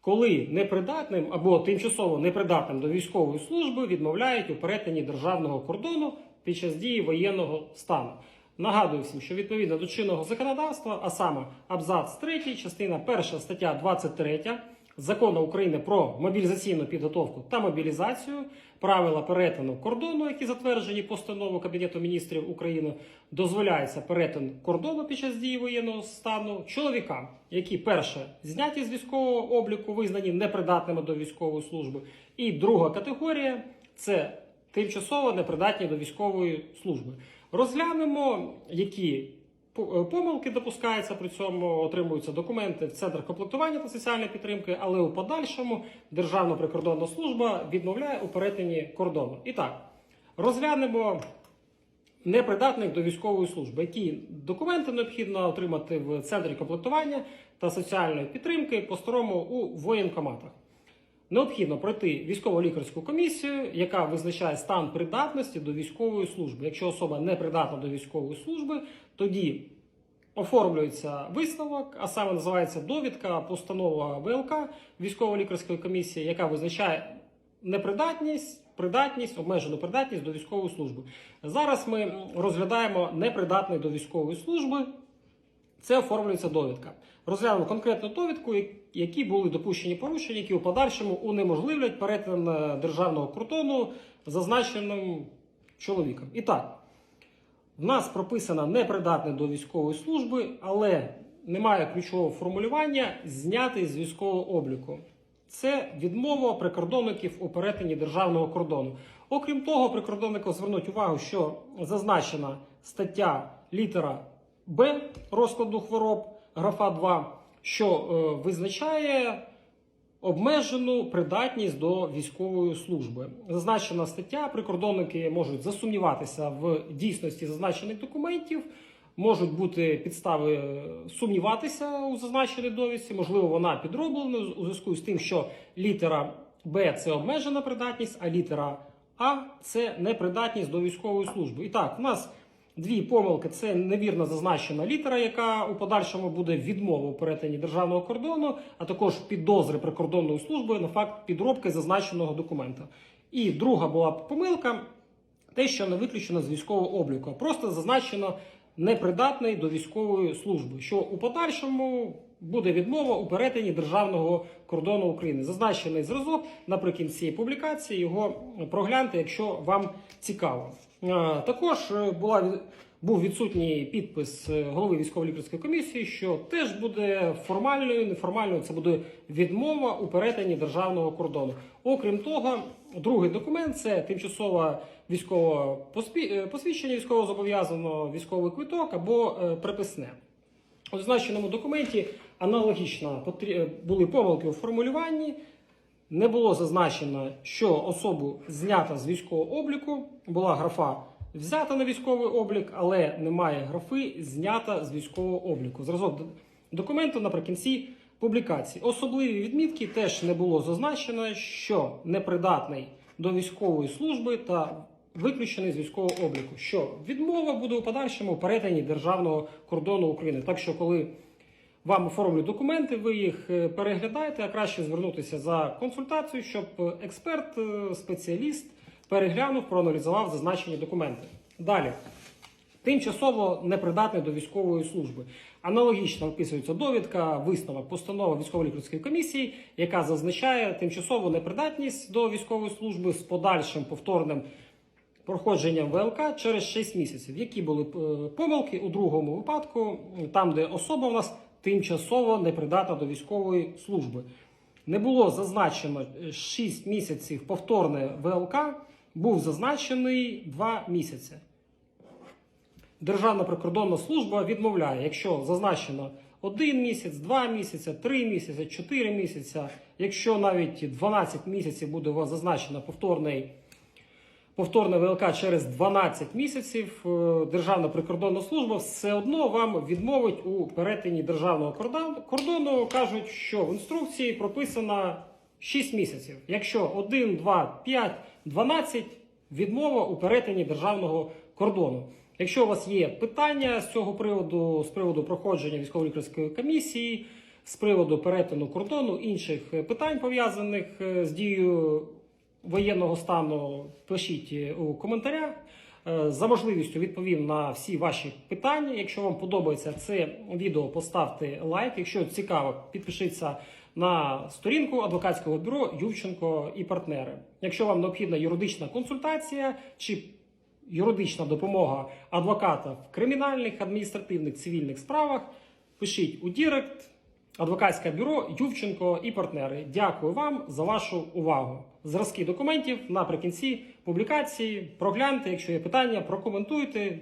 коли непридатним або тимчасово непридатним до військової служби відмовляють у перетині державного кордону під час дії воєнного стану. Нагадую всім, що відповідно до чинного законодавства, а саме абзац 3, частина 1 стаття 23 Закону України про мобілізаційну підготовку та мобілізацію, правила перетину кордону, які затверджені постановою Кабінету міністрів України, дозволяється перетин кордону під час дії воєнного стану чоловікам, які перше зняті з військового обліку, визнані непридатними до військової служби, і друга категорія це тимчасово непридатні до військової служби. Розглянемо, які помилки допускаються, при цьому отримуються документи в центрах комплектування та соціальної підтримки, але у подальшому Державна прикордонна служба відмовляє у перетині кордону. І так, розглянемо непридатних до військової служби, які документи необхідно отримати в центрі комплектування та соціальної підтримки по-старому у воєнкоматах. Необхідно пройти військово-лікарську комісію, яка визначає стан придатності до військової служби. Якщо особа не придатна до військової служби, тоді оформлюється висновок, а саме називається довідка, постанова ВЛК військово-лікарської комісії, яка визначає непридатність, придатність, обмежену придатність до військової служби. Зараз ми розглядаємо непридатний до військової служби. Це оформлюється довідка. Розглянемо конкретну довідку, які були допущені порушення, які у подальшому унеможливлять перетин е, державного кордону зазначеним чоловіком. І так, в нас прописано непридатний до військової служби, але немає ключового формулювання знятий з військового обліку. Це відмова прикордонників у перетині державного кордону. Окрім того, прикордонникам звернуть увагу, що зазначена стаття літера Б розкладу хвороб, графа 2, що е, визначає обмежену придатність до військової служби. Зазначена стаття, прикордонники можуть засумніватися в дійсності зазначених документів. Можуть бути підстави е, сумніватися у зазначеній довідці, можливо, вона підроблена у зв'язку з тим, що літера Б це обмежена придатність, а літера А це непридатність до військової служби. І так, у нас дві помилки: це невірно зазначена літера, яка у подальшому буде відмова у перетині державного кордону, а також підозри прикордонної служби на факт підробки зазначеного документа. І друга була помилка те, що не виключено з військового обліку, просто зазначено непридатний до військової служби, що у подальшому буде відмова у перетині державного кордону України. Зазначений зразок наприкінці публікації. Його прогляньте, якщо вам цікаво. Е, Також е, була був відсутній підпис е, голови військово-лікарської комісії, що теж буде формальною, неформальною. Це буде відмова у перетині державного кордону. Окрім того, другий документ це тимчасове військове посвідчення військового зобов'язаного, військовий квиток або приписне. У зазначеному документі аналогічно були помилки у формулюванні. Не було зазначено, що особу знято з військового обліку. Була графа взята на військовий облік, але немає графи знята з військового обліку. Зразок документу наприкінці публікації. Особливі відмітки теж не було зазначено, що непридатний до військової служби та виключений з військового обліку. Що відмова буде у подальшому перетині державного кордону України. Так що, коли вам оформлюють документи, ви їх е, переглядаєте, а краще звернутися за консультацією, щоб е, експерт, е, спеціаліст переглянув, проаналізував зазначені документи. Далі. Тимчасово непридатний до військової служби. Аналогічно описується довідка, висновок, постанова військово-лікарської комісії, яка зазначає тимчасову непридатність до військової служби з подальшим повторним проходженням ВЛК через 6 місяців. Які були помилки у другому випадку, там, де особа у нас тимчасово непридатна до військової служби. Не було зазначено 6 місяців повторне ВЛК, був зазначений 2 місяці. Державна прикордонна служба відмовляє, якщо зазначено один місяць, два місяці, три місяці, чотири місяці. Якщо навіть 12 місяців буде зазначено повторний, повторне ВЛК через 12 місяців, е, Державна прикордонна служба все одно вам відмовить у перетині державного кордону. Кажуть, що в інструкції прописано 6 місяців. Якщо 1, 2, 5, 12 відмова у перетині державного кордону. Якщо у вас є питання з цього приводу, з приводу проходження військово-лікарської комісії, з приводу перетину кордону, інших е, питань пов'язаних е, з дією воєнного стану, пишіть е, у коментарях. Е, За можливістю відповім на всі ваші питання. Якщо вам подобається це відео, поставте лайк. Якщо цікаво, підпишіться на сторінку адвокатського бюро Ювченко і партнери. Якщо вам необхідна юридична консультація чи юридична допомога адвоката в кримінальних, адміністративних, цивільних справах, пишіть у Дірект. Адвокатське бюро Ювченко і партнери. Дякую вам за вашу увагу. Зразки документів наприкінці публікації. Прогляньте, якщо є питання, прокоментуйте.